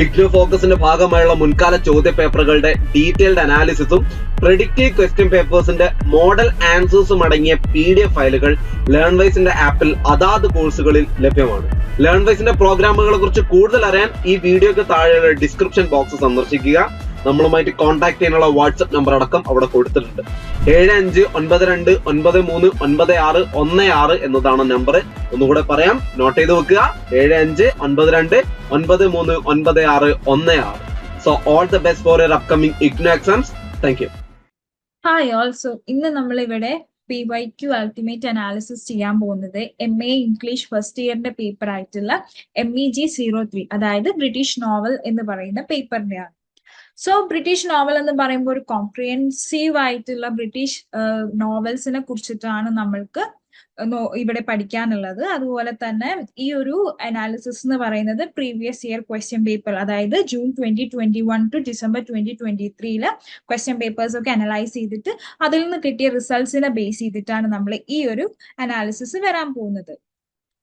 ഇഗ്നോ ഫോക്കസിന്റെ ഭാഗമായുള്ള മുൻകാല ചോദ്യ പേപ്പറുകളുടെ ഡീറ്റെയിൽഡ് അനാലിസിസും പ്രെഡിക്റ്റീവ് ക്വസ്റ്റ്യൻ പേപ്പേഴ്സിന്റെ മോഡൽ ആൻസേഴ്സും അടങ്ങിയ പി ഡി എഫ് ഫയലുകൾ ലേൺവൈസിന്റെ ആപ്പിൽ അതാത് കോഴ്സുകളിൽ ലഭ്യമാണ്. ലേൺവൈസിന്റെ പ്രോഗ്രാമുകളെ കുറിച്ച് കൂടുതൽ അറിയാൻ ഈ വീഡിയോക്ക് താഴെയുള്ള ഡിസ്ക്രിപ്ഷൻ ബോക്സ് സന്ദർശിക്കുക. നമ്മളുമായിട്ട് കോൺടാക്ട് ചെയ്യാനുള്ള വാട്സപ്പ് നമ്പർ അടക്കം അവിടെ കൊടുത്തിട്ടുണ്ട്. ഏഴ് അഞ്ച് ഒൻപത് രണ്ട് ഒൻപത് മൂന്ന് ഒൻപത് ആറ് ഒന്ന് ആറ് എന്നതാണ് നമ്പർ ഒന്നുകൂടെ പറയാം. നോട്ട് ചെയ്ത് വെക്കുക. ഏഴ് അഞ്ച് ഒൻപത് രണ്ട് ഒൻപത് മൂന്ന് ഒൻപത് ആറ് ഒന്ന് ആറ്. So all the best for your upcoming IGNOU exams thank you hi also ഇന്ന് നമ്മൾ ഇവിടെ P Y Q ultimate analysis ചെയ്യാൻ പോകുന്നത് എം എ ഇംഗ്ലീഷ് ഫസ്റ്റ് ഇയറിന്റെ പേപ്പർ ആയിട്ടുള്ള M E G zero three അതായത് ബ്രിട്ടീഷ് നോവൽ എന്ന് പറയുന്ന പേപ്പറിന്റെയാണ് സോ ബ്രിട്ടീഷ് നോവൽ എന്ന് പറയുമ്പോൾ ഒരു കോംപ്രിഹെൻസീവ് ആയിട്ടുള്ള ബ്രിട്ടീഷ് നോവൽസിനെ കുറിച്ചിട്ടാണ് നമ്മൾക്ക് ഇവിടെ പഠിക്കാനുള്ളത്. അതുപോലെ തന്നെ ഈ ഒരു അനാലിസിസ് എന്ന് പറയുന്നത് പ്രീവിയസ് ഇയർ ക്വസ്റ്റ്യൻ പേപ്പർ അതായത് June twenty twenty one two December twenty twenty ത്രീയിൽ ക്വസ്റ്റ്യൻ പേപ്പേഴ്സ് ഒക്കെ അനലൈസ് ചെയ്തിട്ട് അതിൽ നിന്ന് കിട്ടിയ റിസൾട്ട്സിനെ ബേസ് ചെയ്തിട്ടാണ് നമ്മൾ ഈ ഒരു അനാലിസിസ് വരാൻ പോകുന്നത്.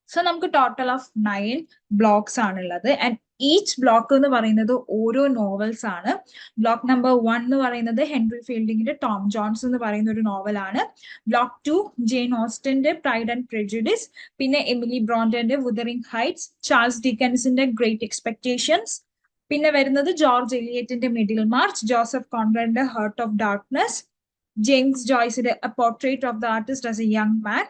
സോ നമുക്ക് ടോട്ടൽ ഓഫ് നയൻ ബ്ലോക്സ് ആണുള്ളത്. ആൻഡ് ഈച്ച് ബ്ലോക്ക് എന്ന് പറയുന്നത് ഓരോ നോവൽസ് ആണ്. ബ്ലോക്ക് നമ്പർ വൺ എന്ന് പറയുന്നത് ഹെൻറി ഫീൽഡിങ്ങിന്റെ ടോം ജോൺസ് എന്ന് പറയുന്ന ഒരു നോവലാണ് ബ്ലോക്ക് ടു ജെയിൻ ഓസ്റ്റന്റെ പ്രൈഡ് ആൻഡ് പ്രെജുഡിസ് പിന്നെ എമിലി ബ്രോണ്ടന്റെ വുദറിംഗ് ഹൈറ്റ്സ് ചാൾസ് ഡിക്കൻസിന്റെ ഗ്രേറ്റ് എക്സ്പെക്ടേഷൻസ് പിന്നെ വരുന്നത് ജോർജ് എലിയറ്റിന്റെ മിഡിൽ മാർച്ച് ജോസഫ് കോൺറന്റെ Heart of Darkness James ജോയ്സിന്റെ A Portrait of the Artist as a Young Man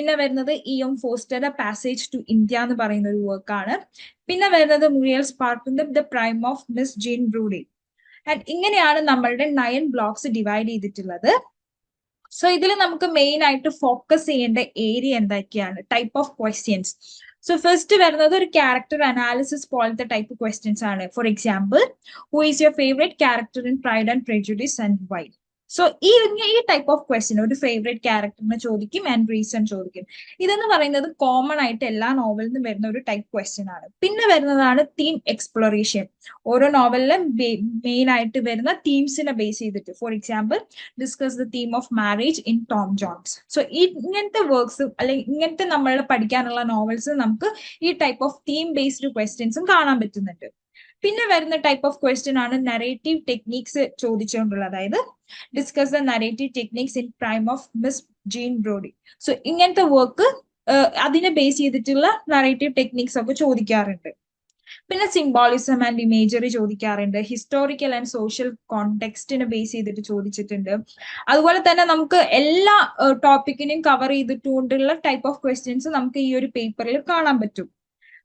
പിന്നെ വരുന്നത് ഇ എം ഫോസ്റ്ററുടെ പാസേജ് ടു ഇന്ത്യ എന്ന് പറയുന്ന ഒരു വർക്കാണ് പിന്നെ വരുന്നത് Muriel സ്പാർക്കിന്റെ The Prime of Miss Jean Brodie and ഇങ്ങനെയാണ് നമ്മളുടെ നയൻ ബ്ലോക്സ് ഡിവൈഡ് ചെയ്തിട്ടുള്ളത്. സോ ഇതിൽ നമുക്ക് മെയിൻ ആയിട്ട് ഫോക്കസ് ചെയ്യേണ്ട ഏരിയ എന്തൊക്കെയാണ്? Type of questions so first വരുന്നത് ഒരു ക്യാരക്ടർ അനാലിസിസ് പോലത്തെ ടൈപ്പ് ക്വസ്റ്റ്യൻസ് ആണ്. For example who is your favourite character in Pride and Prejudice and why so ഈ ഈ ടൈപ്പ് ഓഫ് ക്വസ്റ്റ്യൻ ഒരു ഫേവറേറ്റ് ക്യാരക്ടറിനെ ചോദിക്കും ആൻഡ് റീസൺ ചോദിക്കും. ഇതെന്ന് പറയുന്നത് കോമൺ ആയിട്ട് എല്ലാ നോവലിൽ നിന്നും വരുന്ന ഒരു ടൈപ്പ് ക്വസ്റ്റ്യൻ ആണ്. പിന്നെ വരുന്നതാണ് തീം എക്സ്പ്ലോറേഷൻ ഓരോ നോവലിലും മെയിൻ ആയിട്ട് വരുന്ന തീംസിനെ ബേസ് ചെയ്തിട്ട്. For example discuss the theme of marriage in Tom Jones so ഇങ്ങനത്തെ വർക്ക്സ് അല്ലെങ്കിൽ ഇങ്ങനത്തെ നമ്മൾ പഠിക്കാനുള്ള നോവൽസ് നമുക്ക് ഈ ടൈപ്പ് ഓഫ് തീം ബേസ്ഡ് ക്വസ്റ്റ്യൻസും കാണാൻ പറ്റുന്നുണ്ട്. പിന്നെ വരുന്ന ടൈപ്പ് ഓഫ് ക്വസ്റ്റ്യൻ ആണ് നറേറ്റീവ് ടെക്നീക്സ് ചോദിച്ചുകൊണ്ടുള്ളത്. അതായത് discuss the narrative techniques in Prime of Miss Jean Brodie so ഇങ്ങനത്തെ വർക്ക് അതിനെ ബേസ് ചെയ്തിട്ടുള്ള നറേറ്റീവ് ടെക്നിക്സ് ഒക്കെ ചോദിക്കാറുണ്ട്. പിന്നെ സിംബോളിസം ആൻഡ് ഇമേജറി ചോദിക്കാറുണ്ട്. ഹിസ്റ്റോറിക്കൽ ആൻഡ് സോഷ്യൽ കോണ്ടെക്സ്റ്റിനെ ബേസ് ചെയ്തിട്ട് ചോദിച്ചിട്ടുണ്ട്. അതുപോലെ തന്നെ നമുക്ക് എല്ലാ ടോപ്പിക്കിനെയും കവർ ചെയ്തിട്ടുകൊണ്ടുള്ള ടൈപ്പ് ഓഫ് ക്വസ്റ്റ്യൻസ് നമുക്ക് ഈ ഒരു പേപ്പറിൽ കാണാൻ പറ്റും.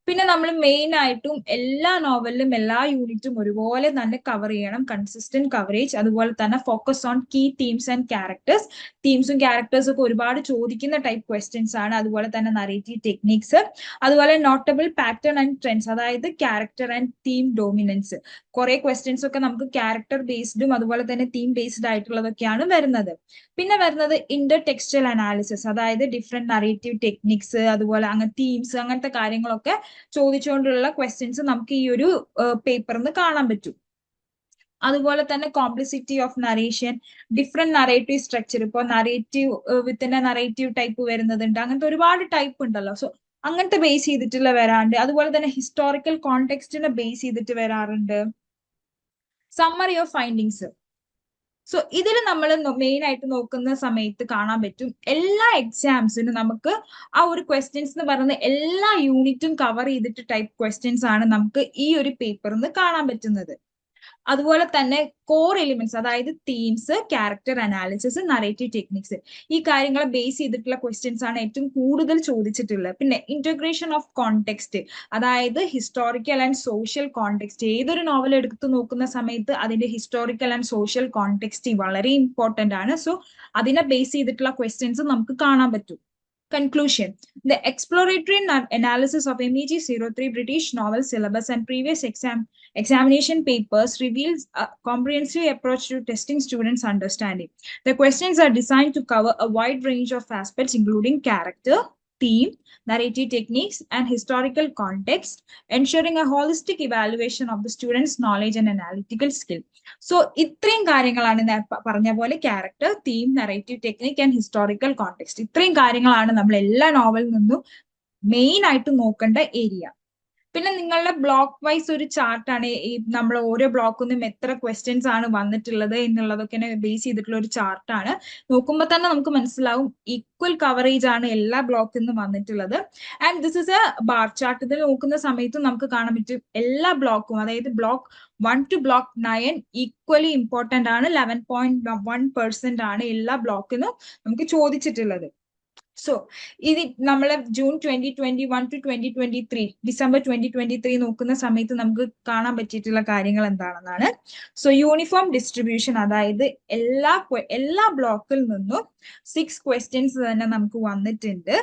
പിന്നെ നമ്മൾ മെയിൻ ആയിട്ടും എല്ലാ നോവലിലും എല്ലാ യൂണിറ്റും ഒരുപോലെ തന്നെ കവർ ചെയ്യണം. കൺസിസ്റ്റന്റ് കവറേജ് അതുപോലെ തന്നെ focus on key themes and characters തീംസും ക്യാരക്ടേഴ്സും ഒക്കെ ഒരുപാട് ചോദിക്കുന്ന ടൈപ്പ് ക്വസ്റ്റ്യൻസ് ആണ്. അതുപോലെ തന്നെ നറേറ്റീവ് ടെക്നിക്സ് അതുപോലെ നോട്ടബിൾ പാറ്റേൺ ആൻഡ് ട്രെൻഡ്സ് അതായത് ക്യാരക്ടർ ആൻഡ് തീം ഡോമിനൻസ് കുറെ ക്വസ്റ്റ്യൻസ് ഒക്കെ നമുക്ക് ക്യാരക്ടർ ബേസ്ഡും അതുപോലെ തന്നെ തീം ബേസ്ഡ് ആയിട്ടുള്ളതൊക്കെയാണ് വരുന്നത്. പിന്നെ വരുന്നത് ഇന്റർ ടെക്സ്റ്റൽ അനാലിസിസ് അതായത് ഡിഫറെന്റ് നറേറ്റീവ് ടെക്നിക്സ് അതുപോലെ അങ്ങനെ തീംസ് അങ്ങനത്തെ കാര്യങ്ങളൊക്കെ ചോദിച്ചുകൊണ്ടുള്ള ക്വസ്റ്റ്യൻസ് നമുക്ക് ഈ ഒരു പേപ്പറിൽ നിന്ന് കാണാൻ പറ്റും. അതുപോലെ തന്നെ complexity of narration different narrative structure ഇപ്പോൾ നറേറ്റീവ് വിത്തിന്റെ നറേറ്റീവ് ടൈപ്പ് വരുന്നതുണ്ട്. അങ്ങനത്തെ ഒരുപാട് ടൈപ്പ് ഉണ്ടല്ലോ. സോ അങ്ങനത്തെ ബേസ് ചെയ്തിട്ടുള്ള വരാറുണ്ട്. അതുപോലെ തന്നെ ഹിസ്റ്റോറിക്കൽ കോണ്ടെക്സ്റ്റിനെ ബേസ് ചെയ്തിട്ട് വരാറുണ്ട്. സമ്മറി ഓഫ് ഫൈൻഡിങ്സ് സോ ഇതിൽ നമ്മൾ മെയിൻ ആയിട്ട് നോക്കുന്ന സമയത്ത് കാണാൻ പറ്റും എല്ലാ എക്സാംസിനും നമുക്ക് ആ ഒരു ക്വസ്റ്റ്യൻസ് എന്ന് പറയുന്ന എല്ലാ യൂണിറ്റും കവർ ചെയ്തിട്ട് ടൈപ്പ് ക്വസ്റ്റ്യൻസ് ആണ് നമുക്ക് ഈ ഒരു പേപ്പറിൽ നിന്ന് കാണാൻ പറ്റുന്നത്. അതുപോലെ തന്നെ കോർ എലിമെന്റ്സ് അതായത് themes character analysis narrative techniques ഈ കാര്യങ്ങളെ ബേസ് ചെയ്തിട്ടുള്ള ക്വസ്റ്റ്യൻസ് ആണ് ഏറ്റവും കൂടുതൽ ചോദിച്ചിട്ടുള്ളത്. പിന്നെ ഇന്റഗ്രേഷൻ ഓഫ് കോണ്ടെക്സ്റ്റ് അതായത് ഹിസ്റ്റോറിക്കൽ ആൻഡ് സോഷ്യൽ കോണ്ടെക്സ്റ്റ് ഏതൊരു നോവൽ എടുത്തു നോക്കുന്ന സമയത്ത് അതിന്റെ ഹിസ്റ്റോറിക്കൽ ആൻഡ് സോഷ്യൽ കോണ്ടെക്സ്റ്റ് വളരെ ഇമ്പോർട്ടന്റ് ആണ്. സോ അതിനെ ബേസ് ചെയ്തിട്ടുള്ള ക്വസ്റ്റ്യൻസ് നമുക്ക് കാണാൻ പറ്റും. Conclusion. The exploratory M analysis of MEG 03 British novel syllabus and previous exam examination papers reveals a comprehensive approach to testing students' understanding. The questions are designed to cover a wide range of aspects, including character, theme, narrative techniques, and historical context, ensuring a holistic evaluation of the student's knowledge and analytical skill. So ഇത്രയും കാര്യങ്ങളാണ് ഞാൻ പറഞ്ഞ പോലെ character theme narrative technique and historical context ഇത്രയും കാര്യങ്ങളാണ് നമ്മൾ എല്ലാ നോവലിൽ നിന്നും മെയിൻ ആയിട്ട് നോക്കേണ്ട ഏരിയ പിന്നെ നിങ്ങളുടെ ബ്ലോക്ക് വൈസ് ഒരു ചാർട്ടാണ് ഈ നമ്മൾ ഓരോ ബ്ലോക്കിൽ നിന്നും എത്ര ക്വസ്റ്റ്യൻസ് ആണ് വന്നിട്ടുള്ളത് എന്നുള്ളതൊക്കെ ബേസ് ചെയ്തിട്ടുള്ള ഒരു ചാർട്ടാണ് നോക്കുമ്പോൾ തന്നെ നമുക്ക് മനസ്സിലാവും ഈക്വൽ കവറേജ് ആണ് എല്ലാ ബ്ലോക്കിൽ നിന്നും വന്നിട്ടുള്ളത്. And this is a bar chart ഇതിൽ നോക്കുന്ന സമയത്തും നമുക്ക് കാണാൻ പറ്റും എല്ലാ ബ്ലോക്കും അതായത് block one two block nine equally important ആണ്. ലെവൻ പോയിന്റ് വൺ പെർസെന്റ് ആണ് എല്ലാ ബ്ലോക്കിനും നമുക്ക് ചോദിച്ചിട്ടുള്ളത്. സോ ഇത് നമ്മൾ June twenty twenty one two twenty twenty three December twenty twenty three നോക്കുന്ന സമയത്ത് നമുക്ക് കാണാൻ പറ്റിയിട്ടുള്ള കാര്യങ്ങൾ എന്താണെന്നാണ്. സോ യൂണിഫോം ഡിസ്ട്രിബ്യൂഷൻ അതായത് എല്ലാ എല്ലാ ബ്ലോക്കിൽ നിന്നും സിക്സ് ക്വസ്റ്റ്യൻസ് തന്നെ നമുക്ക് വന്നിട്ടുണ്ട്.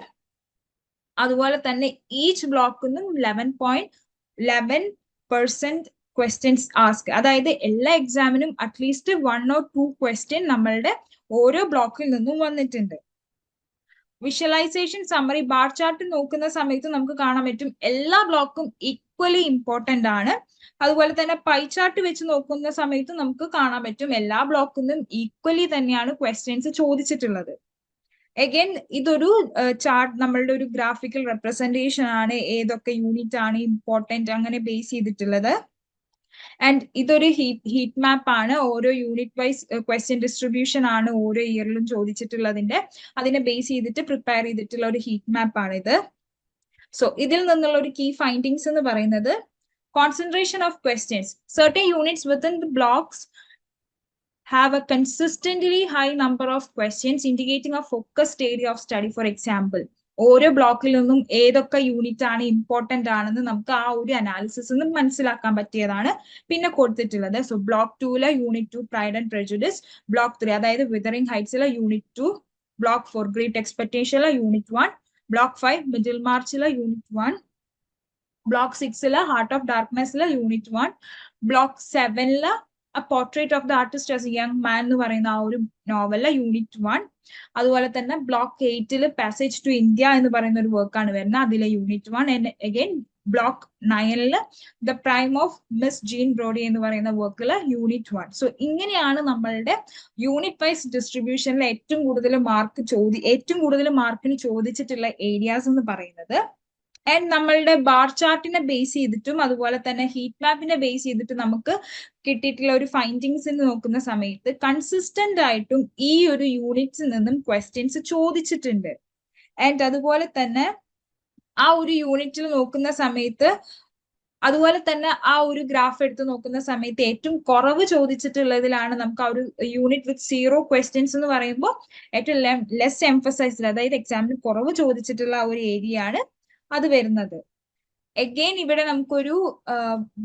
അതുപോലെ തന്നെ ഈച്ച് ബ്ലോക്കിൽ നിന്നും eleven point eleven percent questions ask അതായത് എല്ലാ എക്സാമിനും at least one or two question നമ്മളുടെ ഓരോ ബ്ലോക്കിൽ നിന്നും വന്നിട്ടുണ്ട്. വിഷ്വലൈസേഷൻ സമ്മറി ബാർ ചാർട്ട് നോക്കുന്ന സമയത്ത് നമുക്ക് കാണാൻ പറ്റും എല്ലാ ബ്ലോക്കും ഈക്വലി ഇമ്പോർട്ടന്റ് ആണ്. അതുപോലെ തന്നെ പൈ ചാർട്ട് വെച്ച് നോക്കുന്ന സമയത്ത് നമുക്ക് കാണാൻ പറ്റും എല്ലാ ബ്ലോക്കിൽ നിന്നും ഈക്വലി തന്നെയാണ് ക്വസ്റ്റ്യൻസ് ചോദിച്ചിട്ടുള്ളത്. അഗൈൻ ഇതൊരു ചാർട്ട് നമ്മളുടെ ഒരു ഗ്രാഫിക്കൽ റെപ്രസെന്റേഷൻ ആണ് ഏതൊക്കെ യൂണിറ്റ് ആണ് ഇമ്പോർട്ടന്റ് അങ്ങനെ ബേസ് ചെയ്തിട്ടുള്ളത്. ആൻഡ് ഇതൊരു ഹീറ്റ് മാപ്പ് ആണ്. ഓരോ യൂണിറ്റ് വൈസ് ക്വസ്റ്റ്യൻ ഡിസ്ട്രിബ്യൂഷൻ ആണ് ഓരോ ഇയറിലും ചോദിച്ചിട്ടുള്ളതിന്റെ അതിനെ ബേസ് ചെയ്തിട്ട് പ്രിപ്പയർ ചെയ്തിട്ടുള്ള ഒരു ഹീറ്റ് മാപ്പ് ആണ് ഇത്. സോ ഇതിൽ നിന്നുള്ള ഒരു കീ ഫൈൻഡിങ്സ് എന്ന് പറയുന്നത് concentration of questions certain units within the blocks have a consistently high number of questions indicating a focused area of study. For example ഓരോ ബ്ലോക്കിൽ നിന്നും ഏതൊക്കെ യൂണിറ്റ് ആണ് ഇമ്പോർട്ടന്റ് ആണെന്ന് നമുക്ക് ആ ഒരു അനാലിസിസ് നിന്ന് മനസ്സിലാക്കാൻ പറ്റിയതാണ് പിന്നെ കൊടുത്തിട്ടുള്ളത്. So block ടൂലെ unit two Pride and Prejudice block three അതായത് വിതറിംഗ് ഹൈറ്റ്സിലെ unit two block four Great എക്സ്പെക്ടേഷനിലെ unit one block five middle മാർച്ചിലെ യൂണിറ്റ് വൺ ബ്ലോക്ക് സിക്സിലെ ഹാർട്ട് ഓഫ് ഡാർക്ക്നെസ്സിലെ unit one block സെവനിലെ A Portrait of the Artist as a Young Man എന്ന് പറയുന്ന ആ ഒരു നോവലിലെ unit one അതുപോലെ തന്നെ ബ്ലോക്ക് എയ്റ്റിൽ പാസേജ് ടു ഇന്ത്യ എന്ന് പറയുന്ന ഒരു വർക്കാണ് വരുന്നത്. അതിലെ unit one again block നയനിൽ The Prime of Miss Jean Brodie എന്ന് പറയുന്ന വർക്കിൽ യൂണിറ്റ് വൺ സോ ഇങ്ങനെയാണ് നമ്മളുടെ യൂണിറ്റ് വൈസ് ഡിസ്ട്രിബ്യൂഷനിൽ ഏറ്റവും കൂടുതൽ മാർക്ക് ചോദി ഏറ്റവും കൂടുതൽ മാർക്കിന് ചോദിച്ചിട്ടുള്ള ഏരിയാസ് എന്ന് പറയുന്നത്. ആൻഡ് നമ്മളുടെ ബാർ ചാർട്ടിനെ ബേസ് ചെയ്തിട്ടും അതുപോലെ തന്നെ ഹീറ്റ് മാപ്പിനെ ബേസ് ചെയ്തിട്ട് നമുക്ക് കിട്ടിയിട്ടുള്ള ഒരു ഫൈൻഡിങ്സ് എന്ന് നോക്കുന്ന സമയത്ത് കൺസിസ്റ്റന്റ് ആയിട്ടും ഈ ഒരു യൂണിറ്റ്സിൽ നിന്നും ക്വസ്റ്റ്യൻസ് ചോദിച്ചിട്ടുണ്ട്. ആൻഡ് അതുപോലെ തന്നെ ആ ഒരു യൂണിറ്റിൽ നോക്കുന്ന സമയത്ത് അതുപോലെ തന്നെ ആ ഒരു ഗ്രാഫ് എടുത്ത് നോക്കുന്ന സമയത്ത് ഏറ്റവും കുറവ് ചോദിച്ചിട്ടുള്ളതിലാണ് നമുക്ക് ആ ഒരു യൂണിറ്റ് വിത്ത് സീറോ ക്വസ്റ്റ്യൻസ് എന്ന് പറയുമ്പോൾ ഏറ്റവും ലെസ് എംഫസൈസ്ഡ് അതായത് എക്സാമിന് കുറവ് ചോദിച്ചിട്ടുള്ള ആ ഒരു ഏരിയ ആണ് അത് വരുന്നത്. എഗെയിൻ ഇവിടെ നമുക്കൊരു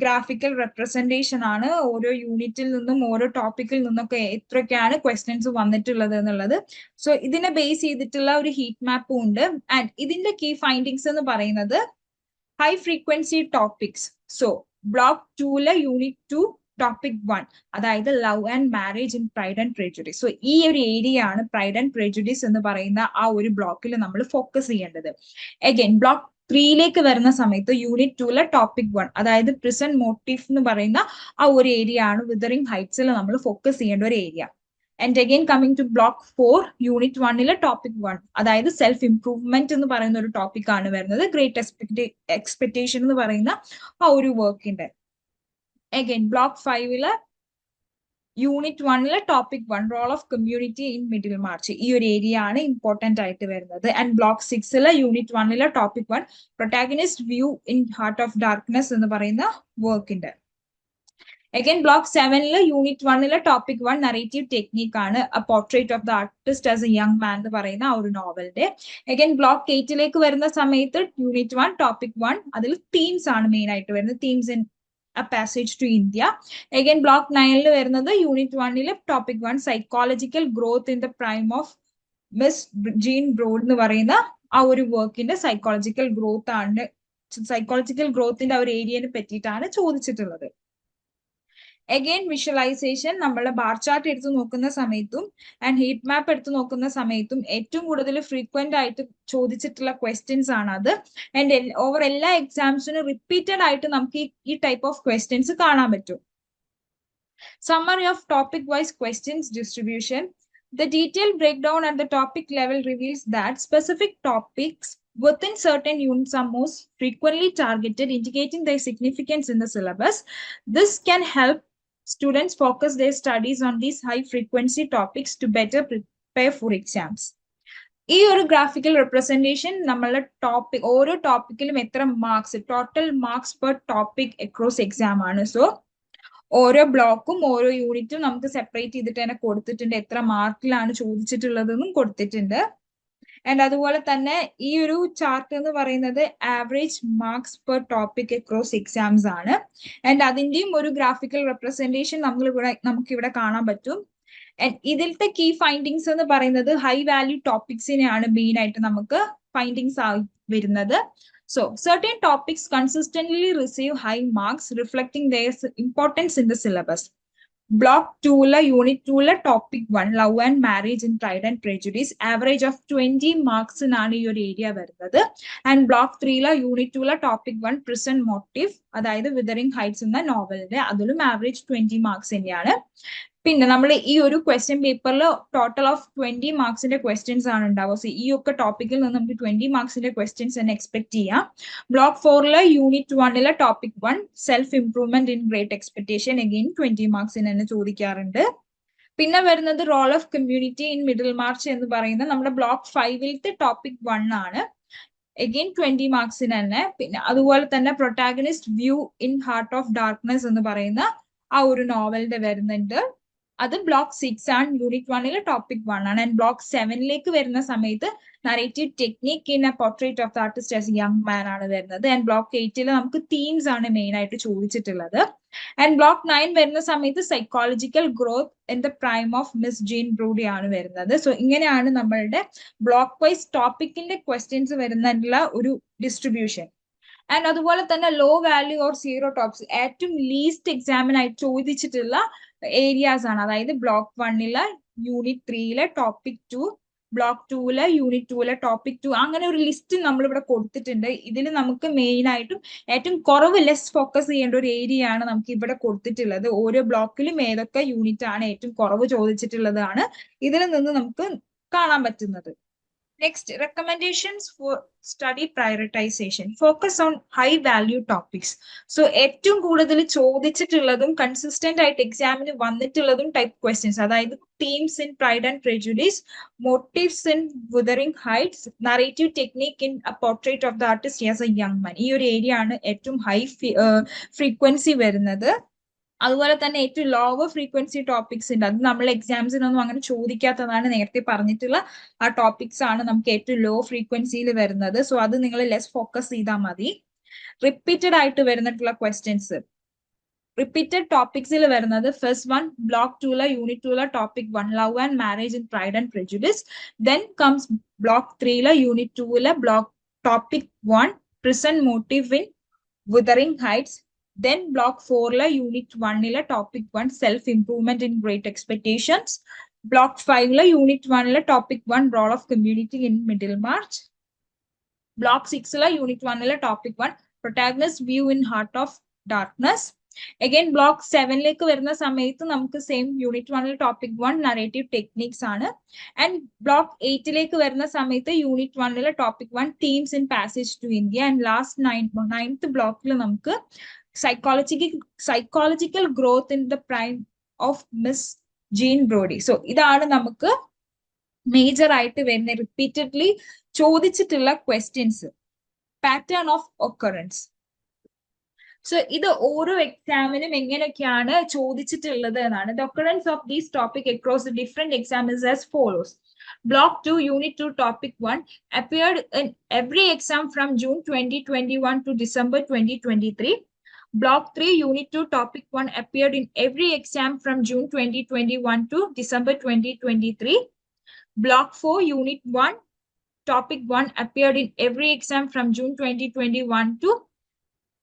ഗ്രാഫിക്കൽ റെപ്രസെന്റേഷൻ ആണ്. ഓരോ യൂണിറ്റിൽ നിന്നും ഓരോ ടോപ്പിക്കിൽ നിന്നൊക്കെ എത്രയൊക്കെയാണ് ക്വസ്റ്റ്യൻസ് വന്നിട്ടുള്ളത് എന്നുള്ളത്. സോ ഇതിനെ ബേസ് ചെയ്തിട്ടുള്ള ഒരു ഹീറ്റ് മാപ്പും ഉണ്ട്. ആൻഡ് ഇതിന്റെ കീ ഫൈൻഡിങ്സ് എന്ന് പറയുന്നത് high frequency topics so block tool unit two topic one അതായത് love and marriage in Pride and Prejudice so ഈ ഒരു ഏരിയ ആണ് പ്രൈഡ് ആൻഡ് പ്രെജുഡിസ് എന്ന് പറയുന്ന ആ ഒരു ബ്ലോക്കിൽ നമ്മൾ ഫോക്കസ് ചെയ്യേണ്ടത്. അഗൈൻ ബ്ലോക്ക് ത്രീയിലേക്ക് വരുന്ന സമയത്ത് യൂണിറ്റ് ടൂലെ ടോപ്പിക് വൺ അതായത് പ്രിസന്റ് മോട്ടീവ് എന്ന് പറയുന്ന ആ ഒരു ഏരിയ ആണ് വിതറിംഗ് ഹൈറ്റ്സിൽ നമ്മൾ ഫോക്കസ് ചെയ്യേണ്ട ഒരു area and again coming to block four unit വണ്ണിലെ ടോപ്പിക് വൺ അതായത് സെൽഫ് ഇംപ്രൂവ്മെന്റ് എന്ന് പറയുന്ന ഒരു ടോപ്പിക് ആണ് വരുന്നത്. ഗ്രേറ്റ് എക്സ്പെക്ടേ എക്സ്പെക്ടേഷൻ എന്ന് പറയുന്ന ആ ഒരു വർക്കിന്റെ അഗൈൻ ബ്ലോക്ക് ഫൈവിൽ യൂണിറ്റ് വണ്ണിലെ topic one role of community in Middlemarch ഈ ഒരു ഏരിയ ആണ് ഇമ്പോർട്ടന്റ് ആയിട്ട് വരുന്നത്. ആൻഡ് ബ്ലോക്ക് സിക്സിലെ യൂണിറ്റ് വണ്ണിലെ topic one protagonist view in heart of darkness എന്ന് പറയുന്ന വർക്കിന്റെ അഗൈൻ ബ്ലോക്ക് സെവനിൽ യൂണിറ്റ് വണ്ണിലെ ടോപ്പിക് വൺ നറേറ്റീവ് ടെക്നീക്ക് ആണ് a portrait of the artist as a young man എന്ന് പറയുന്ന ആ ഒരു നോവലിന്റെ അഗൈൻ ബ്ലോക്ക് എയ്റ്റിലേക്ക് വരുന്ന സമയത്ത് യൂണിറ്റ് വൺ ടോപ്പിക് വൺ അതിൽ തീംസ് ആണ് മെയിൻ ആയിട്ട് വരുന്നത്. Themes in a passage to India again block നയനിൽ വരുന്നത് യൂണിറ്റ് വണ്ണിലെ topic one psychological growth in the prime of Miss Jean Brodie എന്ന് പറയുന്ന ആ ഒരു വർക്കിന്റെ സൈക്കോളജിക്കൽ ഗ്രോത്ത് ആണ് സൈക്കോളജിക്കൽ ഗ്രോത്തിന്റെ ആ ഒരു ഏരിയനെ പറ്റിയിട്ടാണ് ചോദിച്ചിട്ടുള്ളത്. അഗെയിൻ വിഷ്വലൈസേഷൻ നമ്മൾ ബാർ ചാർട്ട് എടുത്ത് നോക്കുന്ന സമയത്തും ആൻഡ് ഹീറ്റ് മാപ്പ് എടുത്ത് നോക്കുന്ന സമയത്തും ഏറ്റവും കൂടുതൽ ഫ്രീക്വന്റ് ആയിട്ട് ചോദിച്ചിട്ടുള്ള ക്വസ്റ്റ്യൻസ് ആണ് അത് ആൻഡ് ഓവർ എല്ലാ എക്സാംസിനും റിപ്പീറ്റഡ് ആയിട്ട് നമുക്ക് ഈ ടൈപ്പ് ഓഫ് ക്വസ്റ്റ്യൻസ് കാണാൻ പറ്റും summary of topic wise questions distribution the detailed breakdown at the topic level reveals that specific topics within certain units are most frequently targeted indicating their significance in the syllabus this can help students focus their studies on these high frequency topics to better prepare for exams. ഈ ഒരു graphical representation നമ്മളുടെ topic ഓരോ ടോപ്പിക്കിലും എത്ര marks total marks per topic across exam ആണ്. So ഓരോ ബ്ലോക്കും ഓരോ യൂണിറ്റും നമുക്ക് സെപ്പറേറ്റ് ചെയ്തിട്ട് തന്നെ കൊടുത്തിട്ടുണ്ട്. എത്ര മാർക്കിലാണ് ചോദിച്ചിട്ടുള്ളതെന്നും കൊടുത്തിട്ടുണ്ട്. ആൻഡ് അതുപോലെ തന്നെ ഈ ഒരു ചാർട്ട് എന്ന് പറയുന്നത് average marks per topic across exams ആണ്. ആൻഡ് അതിന്റെയും ഒരു ഗ്രാഫിക്കൽ റെപ്രസെന്റേഷൻ നമ്മൾ ഇവിടെ നമുക്ക് ഇവിടെ കാണാൻ പറ്റും. ഇതിലത്തെ കീ ഫൈൻഡിങ്സ് എന്ന് പറയുന്നത് ഹൈ വാല്യൂ ടോപ്പിക്സിനെയാണ് മെയിൻ ആയിട്ട് നമുക്ക് ഫൈൻഡിങ്സ് ആയി വരുന്നത്. So certain topics consistently receive high marks reflecting their importance in the the syllabus. Block 2, la Unit 2, la Topic 1, Love and Marriage in Pride and Prejudice, average of 20 marks ആണ് ഈ ഒരു area വരുന്നത് and block ത്രീല unit ടൂല topic one prison motive അതായത് Wuthering heights എന്ന നോവലിന്റെ അതിലും ആവറേജ് ട്വന്റി മാർക്സ് തന്നെയാണ് പിന്നെ നമ്മൾ ഈ ഒരു ക്വസ്റ്റ്യൻ പേപ്പറിൽ ടോട്ടൽ ഓഫ് ട്വന്റി മാർക്സിന്റെ ക്വസ്റ്റ്യൻസ് ആണ് ഉണ്ടാവുക. സോ ഈ ഒക്കെ ടോപ്പിക്കിൽ നിന്ന് നമുക്ക് ട്വന്റി മാർക്സിന്റെ ക്വസ്റ്റ്യൻസ് തന്നെ എക്സ്പെക്ട് ചെയ്യാം. ബ്ലോക്ക് ഫോറിൽ യൂണിറ്റ് വണ്ണിലെ topic one self improvement in great expectation again twenty മാർക്സിന് തന്നെ ചോദിക്കാറുണ്ട്. പിന്നെ വരുന്നത് role of community in Middlemarch എന്ന് പറയുന്ന നമ്മുടെ ബ്ലോക്ക് ഫൈവിലത്തെ ടോപ്പിക് വൺ ആണ്. എഗെയിൻ ട്വന്റി മാർക്സിന് തന്നെ. പിന്നെ അതുപോലെ തന്നെ protagonist view in heart of darkness എന്ന് പറയുന്ന ആ ഒരു നോവലിന്റെ വരുന്നുണ്ട്. അത് ബ്ലോക്ക് സിക്സ് ആണ് യൂണിറ്റ് വണ്ണിലെ ടോപ്പിക് വൺ ആണ്. ആൻഡ് ബ്ലോക്ക് സെവനിലേക്ക് വരുന്ന സമയത്ത് narrative technique in A Portrait of the artist as young man ആണ് വരുന്നത്. ആൻഡ് ബ്ലോക്ക് എയ്റ്റിൽ നമുക്ക് തീംസ് ആണ് മെയിൻ ആയിട്ട് ചോദിച്ചിട്ടുള്ളത്. ആൻഡ് ബ്ലോക്ക് നയൻ വരുന്ന സമയത്ത് psychological growth in The Prime of Miss Jean Brodie ആണ് വരുന്നത്. സോ ഇങ്ങനെയാണ് നമ്മളുടെ ബ്ലോക്ക് വൈസ് ടോപ്പിക്കിന്റെ ക്വസ്റ്റ്യൻസ് വരുന്നതിനുള്ള ഒരു ഡിസ്ട്രിബ്യൂഷൻ ആൻഡ് അതുപോലെ തന്നെ low value or zero tops ഏറ്റവും ലീസ്റ്റ് എക്സാമിനായി ചോദിച്ചിട്ടുള്ള ഏരിയാസ് ആണ്. അതായത് ബ്ലോക്ക് വണ്ണിലെ യൂണിറ്റ് ത്രീയിലെ ടോപ്പിക് ടു ബ്ലോക്ക് ടൂൽ യൂണിറ്റ് ടൂൽ ടോപ്പിക് ടു അങ്ങനെ ഒരു ലിസ്റ്റ് നമ്മൾ ഇവിടെ കൊടുത്തിട്ടുണ്ട്. ഇതിൽ നമുക്ക് മെയിൻ ആയിട്ടും ഏറ്റവും കുറവ് ലെസ് ഫോക്കസ് ചെയ്യേണ്ട ഒരു ഏരിയ ആണ് നമുക്ക് ഇവിടെ കൊടുത്തിട്ടുള്ളത്. ഓരോ ബ്ലോക്കിലും ഏതൊക്കെ യൂണിറ്റ് ആണ് ഏറ്റവും കുറവ് ചോദിച്ചിട്ടുള്ളതാണ്. ഇതിൽ നിന്ന് നമുക്ക് കാണാൻ പറ്റുന്നത്. Next recommendations for study prioritization focus on high value topics so ഏറ്റവും കൂടുതൽ ചോദിച്ചിട്ടുള്ളതും കൺസിസ്റ്റന്റ് ആയിട്ട് എക്സാമിന് വന്നിട്ടുള്ളതും ടൈപ്പ് ക്വസ്റ്റ്യൻസ് അതായത് themes in Pride and Prejudice motives in Wuthering Heights narrative technique in portrait of the artist as a young man ഈ ഒരു area ആണ് ഏറ്റവും ഹൈ ഫ്രീക്വൻസി വരുന്നത്. അതുപോലെ തന്നെ ഏറ്റവും ലോവർ ഫ്രീക്വൻസി ടോപ്പിക്സ് ഉണ്ട്. അത് നമ്മൾ എക്സാംസിനൊന്നും അങ്ങനെ ചോദിക്കാത്തതാണ് നേരത്തെ പറഞ്ഞിട്ടുള്ള ആ ടോപ്പിക്സ് ആണ് നമുക്ക് ഏറ്റവും ലോ ഫ്രീക്വൻസിയിൽ വരുന്നത്. സോ അത് നിങ്ങൾ ലെസ് ഫോക്കസ് ചെയ്താൽ മതി. റിപ്പീറ്റഡ് ആയിട്ട് വരുന്നിട്ടുള്ള ക്വസ്റ്റ്യൻസ് റിപ്പീറ്റഡ് ടോപ്പിക്സിൽ വരുന്നത് ഫസ്റ്റ് വൺ ബ്ലോക്ക് ടൂല unit ടൂല topic one love and marriage in Pride and Prejudice then comes block ത്രീല unit ടൂല block topic one present motive in Wuthering Heights then block 4 la unit 1 la topic 1 self improvement in great expectations block 5 la unit 1 la topic 1 role of community in middle march block 6 la unit 1 la topic 1 protagonist view in heart of darkness again block സെവനിലേക്ക് വരുന്ന സമയത്ത് നമുക്ക് same unit വണ്ണിൽ topic one narrative techniques ആണ് and block എയ്റ്റിലേക്ക് വരുന്ന സമയത്ത് unit വണ്ണിലെ topic one themes in passage to India and last nine ninth ബ്ലോക്കിൽ നമുക്ക് psychological psychological growth in the prime of Miss Jean Brodie so ഇതാണ് നമുക്ക് മേജർ ആയിട്ട് വരുന്ന റിപ്പീറ്റഡ്ലി ചോദിച്ചിട്ടുള്ള questions pattern of occurrence so ഇത് ഓരോ എക്സാമിനും എങ്ങനെയൊക്കെയാണ് ചോദിച്ചിട്ടുള്ളത് എന്നാണ്. The occurrence of these topic across different exam is as follows Block 2, Unit 2, Topic 1 appeared in every exam from June 2021 to December 2023. Block 3, Unit 2, Topic 1 appeared in every exam from June 2021 to December 2023. Block 4, Unit 1, topic 1 appeared in every exam from June 2021 to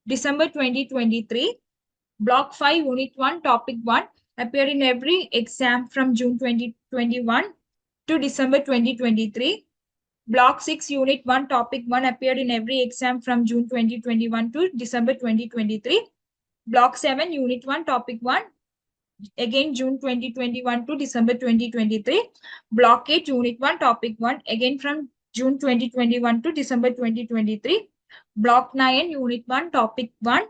December 2023. Block 5, Unit 1, Topic 1 appeared in every exam from June 2021 to December 2023. Block 6, Unit 1, Topic 1 appeared in every exam from June 2021 to December 2023. Block 7, Unit 1, Topic 1 again June 2021 to December 2023. Block 8, Unit 1, Topic 1 again from June 2021 to December 2023. Block 9, Unit 1, Topic 1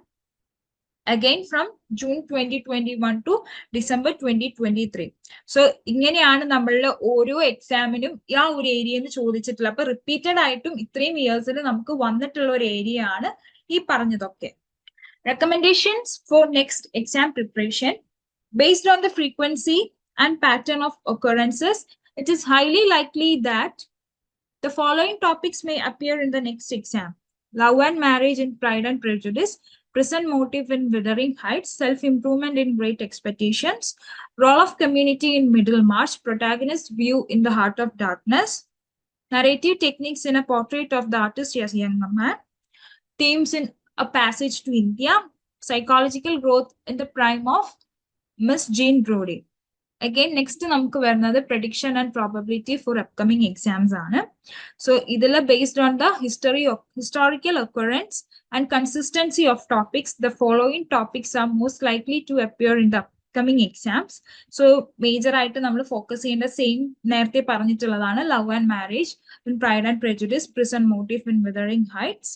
again from June 2021 to December 2023. So ഇങ്ങനെയാണ് നമ്മളുടെ ഓരോ എക്സാമിനും ആ ഒരു area എന്ന് ചോദിച്ചിട്ടുള്ളത് അപ്പൊ repeated ആയിട്ടും ഇത്രയും ഇയേഴ്സിൽ നമുക്ക് വന്നിട്ടുള്ള ഒരു ഏരിയ ആണ് ഈ പറഞ്ഞതൊക്കെ recommendations for next exam preparation based on the frequency and pattern of occurrences, it is highly likely that the following topics may appear in the next exam. Love and marriage in Pride and Prejudice, present motive in Withering Heights, self-improvement in Great Expectations, role of community in Middlemarch, protagonist view in The Heart of Darkness, narrative techniques in a portrait of the artist as a young man, themes in A Passage to India, psychological growth in the prime of Miss Jean Brodie again next നമുക്ക് വരുന്നത് prediction and probability for upcoming exams ആണ് So ഇതിൽ based on the history of historical occurrence and consistency of topics the following topics are most likely to appear in the upcoming exams so major ആയിട്ട് നമ്മൾ focus ചെയ്യേണ്ട same നേരത്തെ പറഞ്ഞിട്ടുള്ളതാണ് love and marriage in Pride and prejudice, present motive in Wuthering Heights,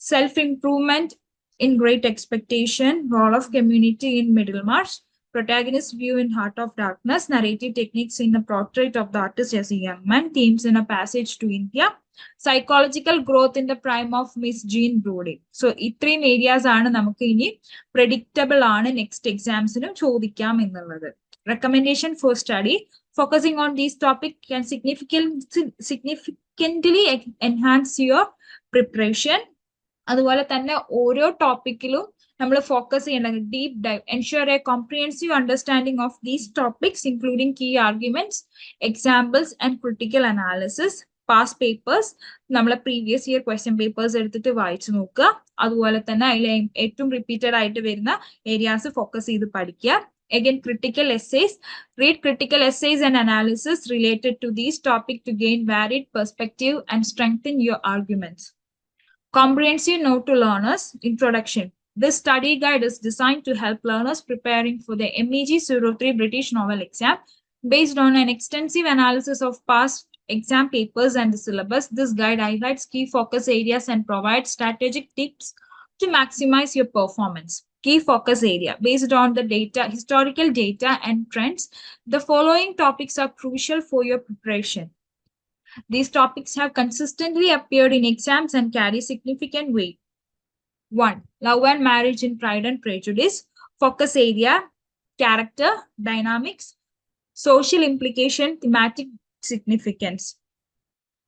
self-improvement in Great Expectation, role of community in Middlemarch, protagonist view in Heart of Darkness, narrative techniques in the portrait of the artist as a young man, themes in a passage to India, psychological growth in the prime of Miss Jean Brodie. So ഇത്രയും areas ആണ് നമുക്ക് ഇനി predictable ആണ് next എക്സാംസിനും ചോദിക്കാം എന്നുള്ളത് recommendation for study focusing on these topic can significantly enhance your preparation അതുപോലെ തന്നെ ഓരോ ടോപ്പിക്കിലും നമ്മൾ ഫോക്കസ് ചെയ്യേണ്ടത് deep dive ensure a comprehensive understanding of these topics including key arguments examples and critical analysis past papers നമ്മളെ previous year question papers എടുത്തിട്ട് വായിച്ചു നോക്കുക. അതുപോലെ തന്നെ അതിൽ ഏറ്റവും റിപ്പീറ്റഡ് ആയിട്ട് വരുന്ന ഏരിയാസ് ഫോക്കസ് ചെയ്ത് പഠിക്കുക. Again critical essays. Read critical essays and analysis related to these topic to gain varied perspective and strengthen your arguments. Comprehensive note to learners introduction. This study guide is designed to help learners preparing for the MEG 03 British novel exam. Based on an extensive analysis of past exam papers and the syllabus, this guide highlights key focus areas and provides strategic tips to maximize your performance. Key focus area based on the data, historical data and trends. The following topics are crucial for your preparation. These topics have consistently appeared in exams and carry significant weight. One, love and marriage in Pride and Prejudice. Focus area, character, dynamics, social implication, thematic significance.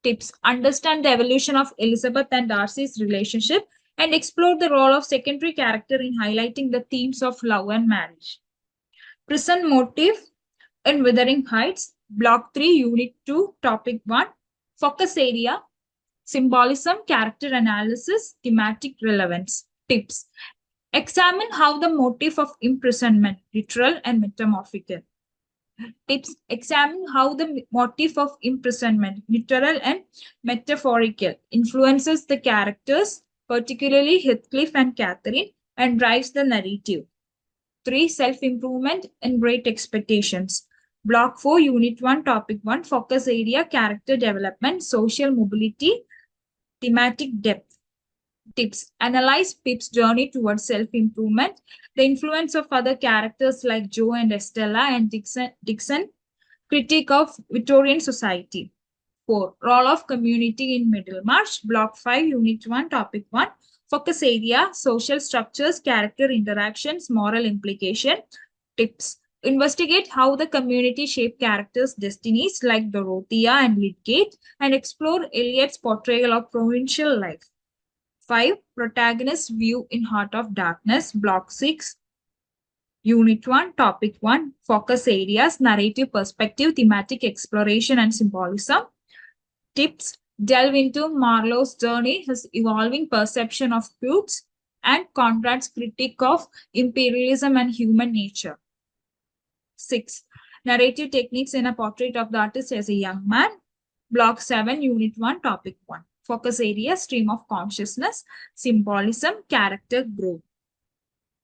Tips Understand the evolution of Elizabeth and Darcy's relationship and explore the role of secondary character in highlighting the themes of love and marriage. Present motive in Withering Heights, Block 3, Unit 2, Topic 1. Focus area, symbolism, character analysis, thematic relevance. Tips Examine how the motive of imprisonment, literal and metamorphical. Tips Examine how the motive of imprisonment, literal and metaphorical, influences the characters, particularly Heathcliff and Catherine, and drives the narrative. 3. Self improvement and great expectations. Block 4, Unit 1, Topic 1, Focus Area, Character Development, Social Mobility, Thematic Depth. Tips Analyze Pip's journey towards self improvement, the influence of other characters like Joe and Estella and Dixon, Dixon critique of Victorian society. 4. Role of community in Middlemarch, Block 5, Unit 1, Topic 1. Focus area, social structures, character interactions, moral implication. Tips Investigate how the community shape characters' destinies like Dorothea and Lydgate and explore Eliot's portrayal of provincial life. 5. Protagonist view in Heart of Darkness, Block 6, Unit 1, Topic 1, Focus areas, narrative perspective, thematic exploration, and symbolism. Tips delve into Marlowe's journey, his evolving perception of truths, and Conrad's critique of imperialism and human nature. Six, narrative techniques in a portrait of the artist as a young man. Block 7, Unit 1, Topic 1. Focus area, stream of consciousness, symbolism, character growth.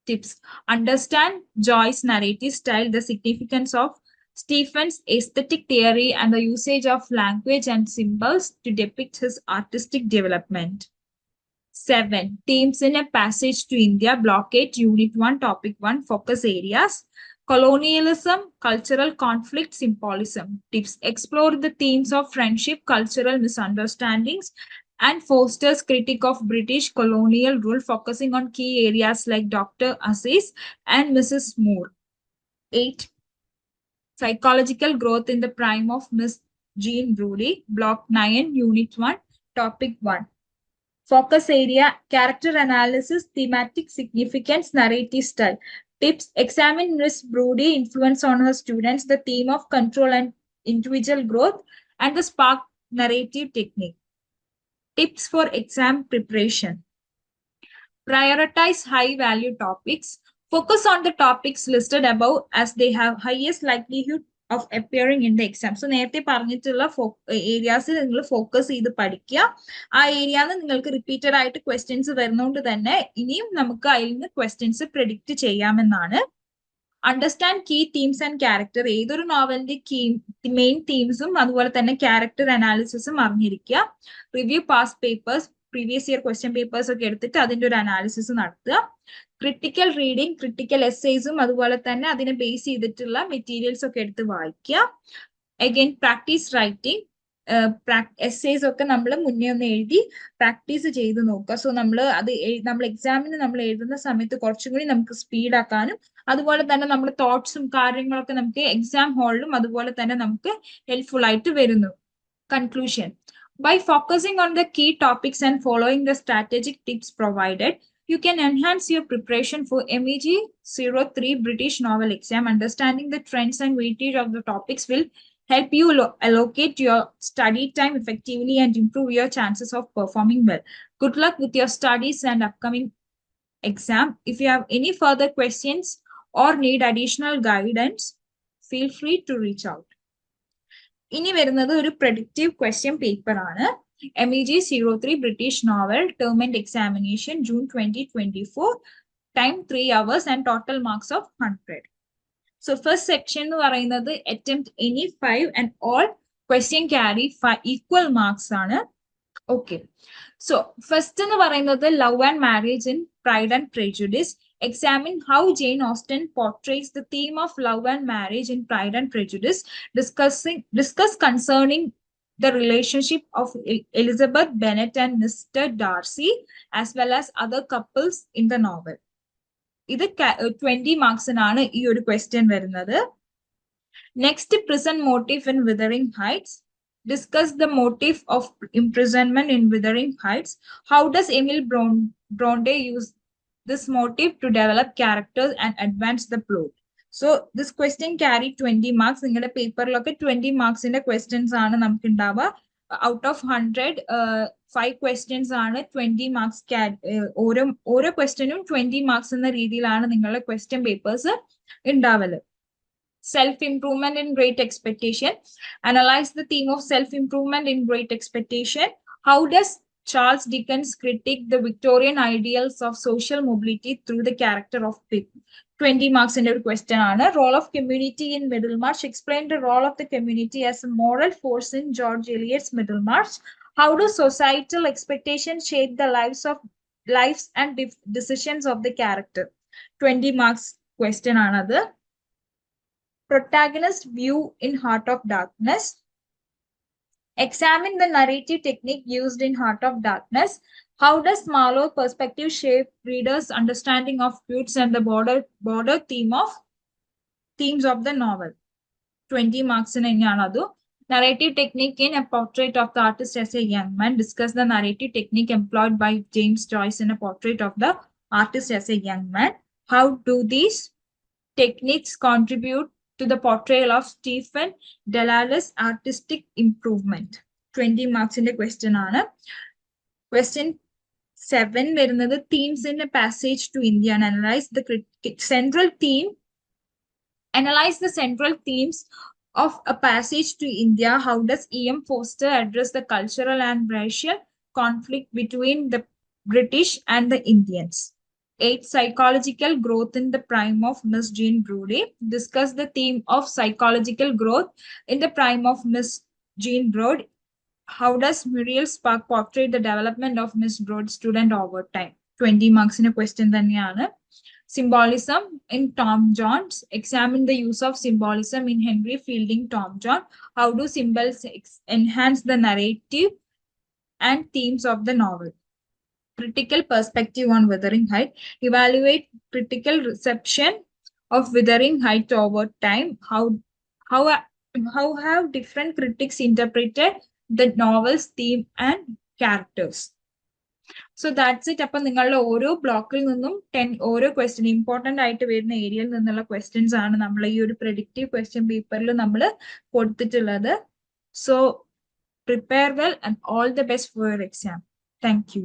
Tips Understand Joyce's narrative style, the significance of Stephen's aesthetic theory, and the usage of language and symbols to depict his artistic development. 7. Themes in a Passage to India, Block 8, Unit 1, Topic 1, Focus Areas. Colonialism, cultural conflict, symbolism. Tips Explore the themes of friendship, cultural misunderstandings, and Foster's critique of British colonial rule, focusing on key areas like Dr. Aziz and Mrs. Moore. 8. Psychological growth in the prime of Miss Jean Brodie, Block 9, Unit 1, Topic 1. Focus area, character analysis, thematic significance, narrative style. Tips Examine Miss Brodie influence on her students, the theme of control and individual growth, and the spark narrative technique. Tips for exam preparation. Prioritize high value topics. Focus on the topics listed above as they have highest likelihood of appearing in the exam so നേരത്തെ പറഞ്ഞിട്ടുള്ള ഏരിയാസിൽ നിങ്ങൾ focus ചെയ്ത് പഠിക്കുക. ആ ഏരിയന്ന് നിങ്ങൾക്ക് repeated ആയിട്ട് questions വരുന്നതുകൊണ്ട് തന്നെ ഇനിയും നമുക്ക് അതിൽ നിന്ന് ക്വസ്റ്റ്യൻസ് പ്രെഡിക്റ്റ് ചെയ്യാമെന്നാണ്. Understand key themes and character ഏതൊരു നോവലിന്റെ കീ മെയിൻ തീംസും അതുപോലെ തന്നെ ക്യാരക്ടർ അനാലിസിസും അറിഞ്ഞിരിക്കുക. Review past papers previous year question papers ഒക്കെ എടുത്തിട്ട് അതിന്റെ ഒരു അനാലിസിസ് നടത്തുക. ക്രിട്ടിക്കൽ റീഡിങ് ക്രിട്ടിക്കൽ എസ്സേസും അതുപോലെ തന്നെ അതിനെ ബേസ് ചെയ്തിട്ടുള്ള മെറ്റീരിയൽസ് ഒക്കെ എടുത്ത് വായിക്കുക. അഗൈൻ പ്രാക്ടീസ് റൈറ്റിംഗ് എസ്സേസ് ഒക്കെ നമ്മൾ മുന്നേ ഒന്ന് എഴുതി പ്രാക്ടീസ് ചെയ്ത് നോക്കുക. സോ നമ്മൾ അത് നമ്മൾ എക്സാമിന് നമ്മൾ എഴുതുന്ന സമയത്ത് കുറച്ചും കൂടി നമുക്ക് സ്പീഡ് ആക്കാനും അതുപോലെ തന്നെ നമ്മുടെ തോട്ട്സും കാര്യങ്ങളൊക്കെ നമുക്ക് എക്സാം ഹാളിലും അതുപോലെ തന്നെ നമുക്ക് ഹെൽപ്ഫുൾ ആയിട്ട് വരുന്നു. Conclusion By focusing on the key topics and following the strategic tips provided, you can enhance your preparation for MEG 03 British Novel Exam. Understanding the trends and weightage of the topics will help you allocate your study time effectively and improve your chances of performing well. Good luck with your studies and upcoming exam. If you have any further questions or need additional guidance, feel free to reach out. ഇനി വരുന്നത് ഒരു predictive question paper ആണ്. M E G zero three British novel term and examination June twenty twenty four time three hours and total marks of hundred so first section എന്ന് പറയുന്നത് attempt any five and all question carry equal marks ആണ്. Okay so first എന്ന് പറയുന്നത് love and marriage in Pride and Prejudice examine how Jane Austen portrays the theme of love and marriage in Pride and Prejudice, discussing discuss concerning the relationship of Elizabeth Bennet and Mr. Darcy, as well as other couples in the novel. ഇത് twenty മാർക്സിനാണ് ഈ ഒരു question വരുന്നത് next prison motive in Wuthering Heights discuss the motive of imprisonment in Wuthering Heights. How does Emil Bronte use this motive to develop characters and advance the plot. So this question carry 20 marks. നിങ്ങളുടെ പേപ്പറിലൊക്കെ twenty മാർക്സിന്റെ questions ആണ് നമുക്ക് ഉണ്ടാവുക out of hundred five questions ആണ് twenty marks ഓരോ ഓരോ ക്വസ്റ്റ്യനും ട്വന്റി മാർക്സ് എന്ന രീതിയിലാണ് നിങ്ങളുടെ ക്വസ്റ്റ്യൻ പേപ്പേഴ്സ് ഉണ്ടാവല് self improvement in great expectation analyze the theme of self improvement in great expectation how does Charles Dickens critiqued the Victorian ideals of social mobility through the character of Pip. 20 marks in your question, Anna. Role of community in Middlemarch. Explain the role of the community as a moral force in George Eliot's Middlemarch. How do societal expectations shape the lives of lives and decisions of the character? 20 marks question, another. Protagonist view in Heart of Darkness. Examine the narrative technique used in Heart of Darkness. How does Marlowe perspective shape readers' understanding of truths and the border border theme of themes of the novel? 20 marks in another. Narrative technique in a portrait of the artist as a young man. Discuss the narrative technique employed by James Joyce in a portrait of the artist as a young man. How do these techniques contribute to the portrayal of Stephen Delalas artistic improvement. Twenty മാർക്സിന്റെ question ആണ് question seven വരുന്നത് themes in a passage to India analyse the central theme analyze the central themes of a passage to India. How does E.M. Foster address the cultural and racial conflict between the British and the Indians? Eight, psychological growth in the prime of Miss Jean Brodie. Discuss the theme of psychological growth in the prime of Miss Jean Brodie. How does Muriel Spark portray the development of Miss Broad student over time? 20 marks in a question തന്നെയാണ് Symbolism in Tom Jones. Examine the use of symbolism in Henry Fielding Tom John. How do symbols ex- enhance the narrative and themes of the novel? Critical perspective on withering Height. Evaluate critical reception of withering Height over time. How how how have different critics interpreted the novel's theme and characters? So that's it അപ്പൊ നിങ്ങളുടെ ഓരോ ബ്ലോക്കിൽ നിന്നും ten ഓരോ question important ആയിട്ട് വരുന്ന ഏരിയയിൽ നിന്നുള്ള ക്വസ്റ്റ്യൻസ് ആണ് നമ്മൾ ഈ ഒരു പ്രഡിക്റ്റീവ് ക്വസ്റ്റ്യൻ പേപ്പറിൽ നമ്മൾ കൊടുത്തിട്ടുള്ളത് so prepare well and all the best for your exam thank you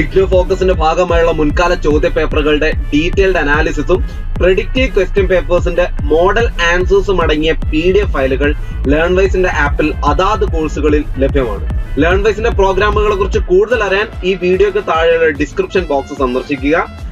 IGNOU ഫോക്കസിന്റെ ഭാഗമായുള്ള മുൻകാല ചോദ്യ പേപ്പറുകളുടെ ഡീറ്റെയിൽഡ് അനാലിസിസും പ്രെഡിക്റ്റീവ് ക്വസ്റ്റ്യൻ പേപ്പേഴ്സിന്റെ മോഡൽ ആൻസേഴ്സും അടങ്ങിയ പി ഡി എഫ് ഫയലുകൾ ലേൺവൈസിന്റെ ആപ്പിൽ അതാത് കോഴ്സുകളിൽ ലഭ്യമാണ്. ലേൺവൈസിന്റെ പ്രോഗ്രാമുകളെ കുറിച്ച് കൂടുതൽ അറിയാൻ ഈ വീഡിയോക്ക് താഴെയുള്ള ഡിസ്ക്രിപ്ഷൻ ബോക്സ് സന്ദർശിക്കുക.